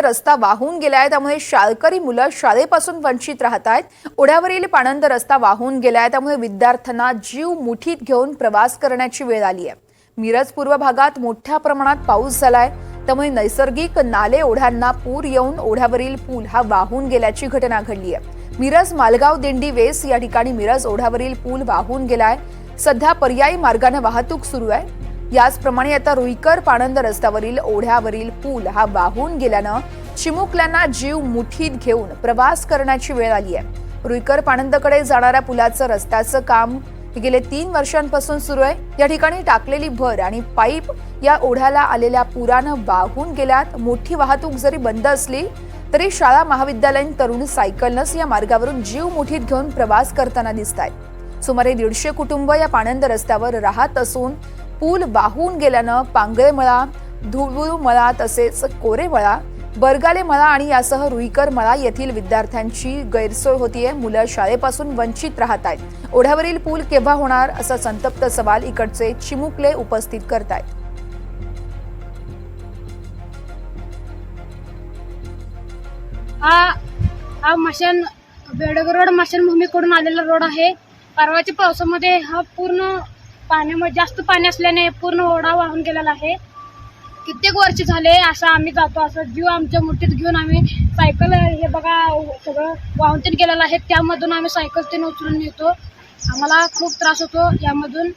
रस्ता वाहून गेलाय त्यामुळे शाळकरी मुलं शाळेपासून वंचित राहत आहेत. ओढ्यावरील पाणंद रस्ता वाहून गेलाय त्यामुळे विद्यार्थ्यांना जीव मुठीत घेऊन प्रवास करण्याची वेळ आली आहे. मिरज पूर्व भागात मोठ्या प्रमाणात पाऊस झालाय त्यामुळे नैसर्गिक नाले ओढ्यांना पूर येऊन ओढ्यावरील पूल हा वाहून गेल्याची घटना घडली आहे. मिरज मालगाव दिंडी वेस या ठिकाणी मिरज ओढ्यावरील पूल वाहून गेलाय सध्या पर्यायी मार्गाने वाहतूक सुरू आहे. याचप्रमाणे आता रुईकर पाणंद रस्त्यावरील ओढ्यावरील पूल हा वाहून गेल्यानं चिमुकल्यांना जीव मुठीत घेऊन प्रवास करण्याची वेळ आली आहे. रुईकर पाणंदकडे जाणाऱ्या पुलाचं रस्त्याचं काम गेले तीन वर्षांपासून सुरू आहे. या ठिकाणी टाकलेली भर आणि पाईप या ओढ्याला आलेल्या पुरानं वाहून गेल्यात. मोठी वाहतूक जरी बंद असली तरी शाळा महाविद्यालयीन तरुण सायकलनंच या मार्गावरून जीव मुठीत घेऊन प्रवास करताना दिसत आहेत सुमारे दीडशे कुटुंब या पाणंद रस्त्यावर राहत असून पूल वाहून गेल्यानं पांगळेमळा धुळुमळा तसेच कोरेमळा बरगाले मळा आणि यासह रुईकर मळा येथील विद्यार्थ्यांची गैरसोय होतीये. मुलं शाळेपासून वंचित राहत आहेत. ओढ्यावरील पूल केव्हा होणार असा संतप्त सवाल इकडचे चिमुकले उपस्थित करतायत. हा हा मशान बेडग रोड मशानभूमीकडून आलेला रोड आहे. परवाच्या पावसामध्ये हा पूर्ण पाण्यामध्ये जास्त पाणी असल्याने पूर्ण ओढा वाहून गेलेला आहे. कित्येक वर्ष झाले असं आम्ही जातो असं जीव आमच्या मुठीत घेऊन आम्ही सायकल हे बघा सगळं वाहून तेन गेलेलं आहे. त्यामधून आम्ही सायकल तेन उचलून येतो आम्हाला खूप त्रास होतो. यामधून